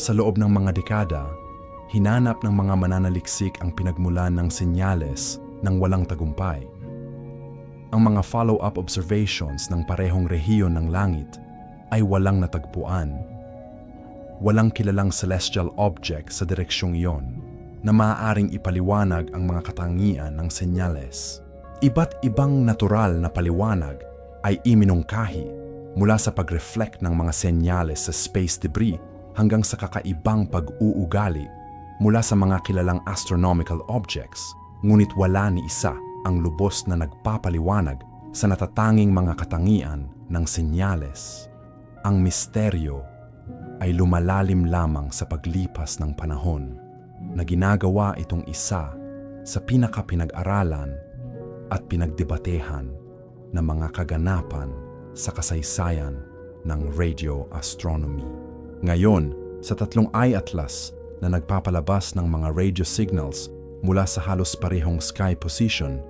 Sa loob ng mga dekada, hinanap ng mga mananaliksik ang pinagmulan ng senyales ng walang tagumpay. Ang mga follow-up observations ng parehong rehiyon ng langit ay walang natagpuan. Walang kilalang celestial object sa direksyong iyon na maaaring ipaliwanag ang mga katangian ng senyales. Iba't ibang natural na paliwanag ay iminungkahi mula sa pag-reflect ng mga senyales sa space debris hanggang sa kakaibang pag-uugali mula sa mga kilalang astronomical objects, ngunit wala ni isa ang lubos na nagpapaliwanag sa natatanging mga katangian ng senyales. Ang misteryo ay lumalalim lamang sa paglipas ng panahon na ginagawa itong isa sa pinakapinag-aralan at pinagdebatehan na mga kaganapan sa kasaysayan ng radio astronomy. Ngayon, sa tatlong eye atlas na nagpapalabas ng mga radio signals mula sa halos parehong sky position,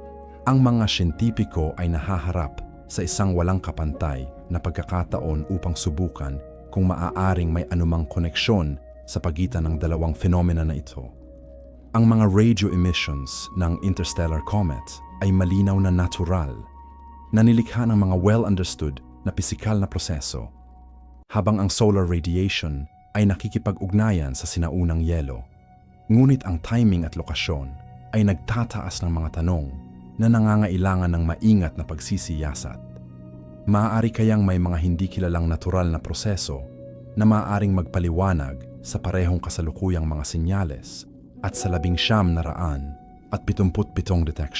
ang mga siyentipiko ay nahaharap sa isang walang kapantay na pagkakataon upang subukan kung maaaring may anumang koneksyon sa pagitan ng dalawang fenomena na ito. Ang mga radio emissions ng interstellar comet ay malinaw na natural, na nilikha ng mga well-understood na pisikal na proseso, habang ang solar radiation ay nakikipag-ugnayan sa sinaunang yelo. Ngunit ang timing at lokasyon ay nagtataas ng mga tanong na nangangailangan ng maingat na pagsisiyasat. Maaari kayang may mga hindi kilalang natural na proseso na maaaring magpaliwanag sa parehong kasalukuyang mga senyales at sa labing siyam na raan at pitumput pitong detection.